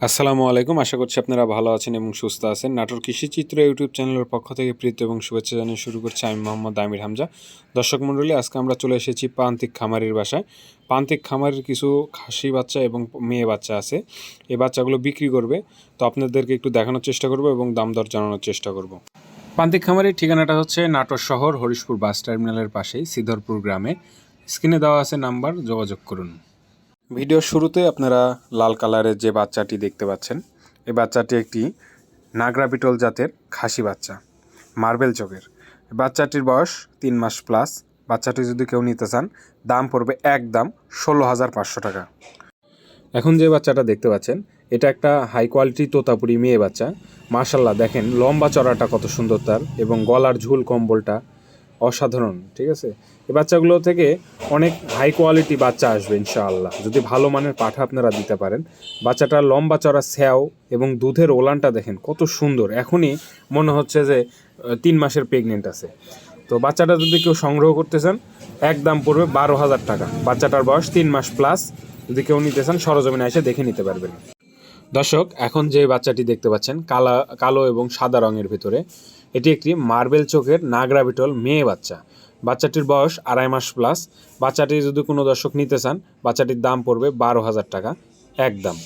আসসালামু আলাইকুম। আশা করছি আপনারা ভালো আছেন এবং সুস্থ আছেন। নাটোর কৃষিচিত্র ইউটিউব চ্যানেলের পক্ষ থেকে প্রীতি এবং শুভেচ্ছা জানিয়ে শুরু করছি আমি মোহাম্মদ আমির হামজা। দর্শক মণ্ডলী, আজকে আমরা চলে এসেছি প্রান্তিক খামারির বাসায়। প্রান্তিক খামারের কিছু খাসি বাচ্চা এবং মেয়ে বাচ্চা আছে। এই বাচ্চাগুলো বিক্রি করবে। তো আপনাদেরকে একটু দেখানোর চেষ্টা করব এবং দাম দর জানানোর চেষ্টা করব। প্রান্তিক খামারের ঠিকানাটা হচ্ছে নাটোর শহর হরিশপুর বাস টার্মিনালের পাশেই সিধরপুর গ্রামে। স্ক্রিনে দেওয়া আছে নাম্বার, যোগাযোগ করুন। ভিডিওর শুরুতে আপনারা লাল কালারের যে বাচ্চাটি দেখতে পাচ্ছেন, এই বাচ্চাটি একটি নাগরা বিটল জাতের খাসি বাচ্চা, মার্বেল চোখের। বাচ্চাটির বয়স তিন মাস প্লাস। বাচ্চাটি যদি কেউ নিতে চান, দাম পড়বে একদম ষোলো হাজার পাঁচশো টাকা। এখন যে বাচ্চাটা দেখতে পাচ্ছেন, এটা একটা হাই কোয়ালিটি তোতাপুরি মেয়ে বাচ্চা। মার্শাল্লাহ দেখেন লম্বা চড়াটা কত সুন্দর তার এবং গলার ঝুল কম্বলটা অসাধারণ, ঠিক আছে? এই বাচ্চাগুলো থেকে অনেক হাই কোয়ালিটি বাচ্চা আসবে, ইনশাআল্লাহ। যদি ভালো মানের পাঠা আপনারা দিতে পারেন। বাচ্চাটার লম্বা চড়া স্যাও এবং দুধের ওলানটা দেখেন, কত সুন্দর। এখনই মনে হচ্ছে যে তিন মাসের প্রেগনেন্ট আছে। তো বাচ্চাটা যদি কেউ সংগ্রহ করতে চান একদম পড়বে বারো হাজার টাকা। বাচ্চাটার বয়স তিন মাস প্লাস যদি কেউ নিতে চান, সরজমিনে এসে দেখে নিতে পারবেন। দর্শক, এখন যে বাচ্চাটি দেখতে পাচ্ছেন, কালা, কালো এবং সাদা রঙের ভিতরে, এটি একটি মার্বেল চোখের নাগরা মেয়ে বাচ্চা। বাচ্চাটির বয়স আড়াই মাস প্লাস। বাচ্চাটি যদি কোনো দর্শক নিতে চান, বাচ্চাটির দাম পড়বে বারো হাজার টাকা, একদম।